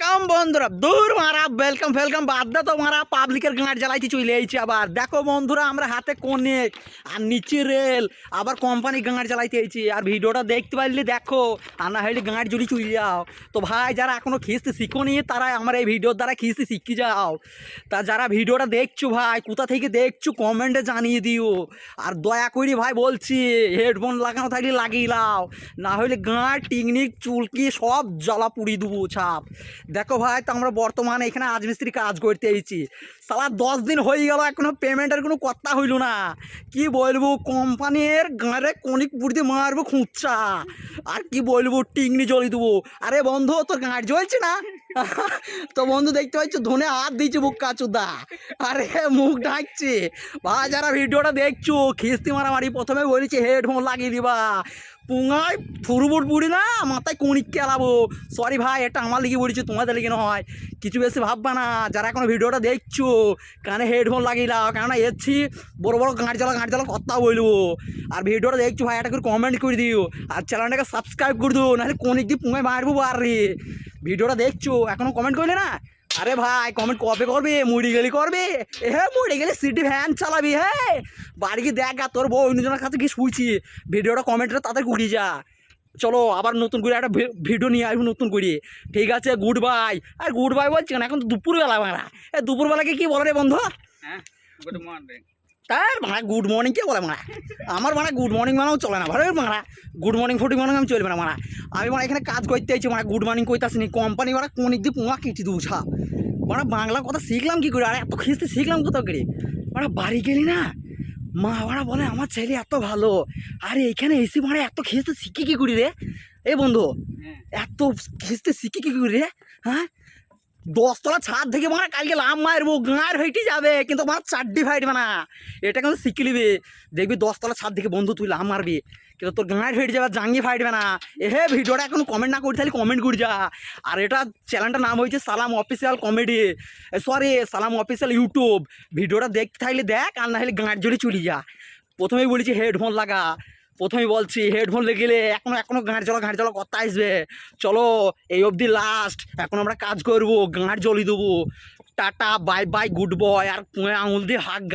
Welcome বন্ধুরা, দূর মারা, ওয়েলকাম ওয়েলকাম, বাদ দা তো মারা, পাবলিকের গাঁট জ্বালাইতে চলে এইছি আবার। দেখো বন্ধুরা, আমরা হাতে কোনেক আর নিচে রেল, আবার কোম্পানি গাঁট জ্বালাইতে এইছি আর ভিডিওটা দেখতে পারলে দেখো, আর না হলে গাঁট জুড়ি চলে যাও। তো ভাই, যারা এখনও খিস্তে শিখোনি, তারা আমার এই ভিডিওর দ্বারা খিস্তি শিখে যাও। তা যারা ভিডিওটা দেখছ ভাই, কোথা থেকে দেখছ কমেন্টে জানিয়ে দিও। আর দয়া করি ভাই, বলছি হেডফোন লাগানো থাকলে লাগিয়ে লাও। না হলে গাঁট টিকনিক, চুলকি, সব জ্বালা পুড়ি দেবো, ছাপ। দেখো ভাই, তো আমরা বর্তমানে এখানে আজমিস্ত্রি কাজ করতে এসেছি। সালা দশ দিন হয়ে গেল, এখনও পেমেন্টের কোনো কথা হইল না। কি বলব কোম্পানির গাঁড়ে কনিক বুড়িতে মারবো খুঁচা আর কি বলব, টিংনি জ্বলি দেবো। আরে বন্ধু, তোর গাঁড় জ্বলছে না? তো বন্ধু দেখতে পাচ্ছ, ধনে হাত দিয়েছে বুক কাচুদা আরে, মুখ ঢাকছে। ভাই, যারা ভিডিওটা দেখছ, খিস্তি মারামারি প্রথমে বলেছি হেডফোন লাগিয়ে দিবা। পুঙায় ফুরুবুট বুড়ি না, মাথায় কনিক কেলাবো। সরি ভাই, এটা আমার লিগে বলেছি, তোমাদের লিগে নয়। কিছু বেশি ভাববা না, যারা এখনও ভিডিওটা দেখছ, কানে হেডফোন লাগিয়ে লাও কেননা এসছি, বড় বড় গাঁট জ্বালা গাঁট জ্বালা কথা বলব। আর ভিডিওটা দেখছ ভাই, একটা করে কমেন্ট করে দিও। আর চ্যানেলটাকে সাবস্ক্রাইব করে দিও, নাহলে কোনিক দিয়ে পুঙায় মারবো বার রে ভিডিওটা দেখছ? এখনও কমেন্ট করলে না? আরে ভাই কমেন্ট কবে করবে? মুড়ি গেলি করবে? হ্যাঁ মুড়ি গেলে সিটি ভ্যান চালাবি হ্যাঁ বাড়ি গিয়ে দেখ তোর বউ অন্যজনের কাছে গিয়ে শুইছি। ভিডিওটা কমেন্টটা তাদের কুড়িয়ে যা। চলো, আবার নতুন করে একটা ভিডিও নিয়ে আসব নতুন করে। ঠিক আছে গুড বাই আর গুড বাই বলছি না এখন তো দুপুরবেলা মারা এ, দুপুরবেলাকে কী বলো রে বন্ধু? হ্যাঁ তার মানে গুড মর্নিং কে বলে মারা আমার মানে গুড মর্নিং মানাও চলে না। ভালো মারা গুড মর্নিং ফুটি মর্নিং আমি চলবে না মারা আমি মানে এখানে কাজ করতে আইছি মানে গুড মর্নিং কইতে আসিনি কোম্পানি মানে কোন দিক দিয়ে পুঙা কেটে দেবো ছা। মানে বাংলা কথা শিখলাম কি করে? আর এত খিস্তে শিখলাম কোথাও করে মানে বাড়ি গেলি না? মা বাড়া বলে আমার ছেলে এত ভালো। আরে এখানে এসে মানে এত খিস্তে শিখি কি করি রে? এ বন্ধু হ্যাঁ। এত খিস্তে শিখি কি করি রে? হ্যাঁ? দশতলা ছাদ থেকে মানে কালকে লাভ মারবো গাঁয়ের হইতে যাবে, কিন্তু আমার চাড্ডি ফাইটবে না এটা কিন্তু শিখে নিবি দেখবি দশতলা ছাদ থেকে, বন্ধু, তুই লাভ মারবি। কিন্তু তোর গাঁয়ের হইতে যাবে জাঙ্গি ফাইটবে না এ হে ভিডিওটা এখন কমেন্ট না করি, তাহলে কমেন্ট করি যা। আর এটা চ্যানেলটার নাম হয়েছে Salam official comedy sorry Salam official YouTube ভিডিওটা দেখতে থাকলে দেখ, আর না হলে গাঁয়ের জোরে চলি যা। প্রথমেই বলেছি হেডফোন লাগা। প্রথমেই বলছি হেডফোন লেগেলে এখনও এখনও গাঁড় চলো ঘাঁড় চলো কথা আসবে। চলো, এই অবধি লাস্ট এখন আমরা কাজ করব গাঁড় জ্বলি দেবো। Tata bye bye good boy আর আঙুল দিয়ে হাগ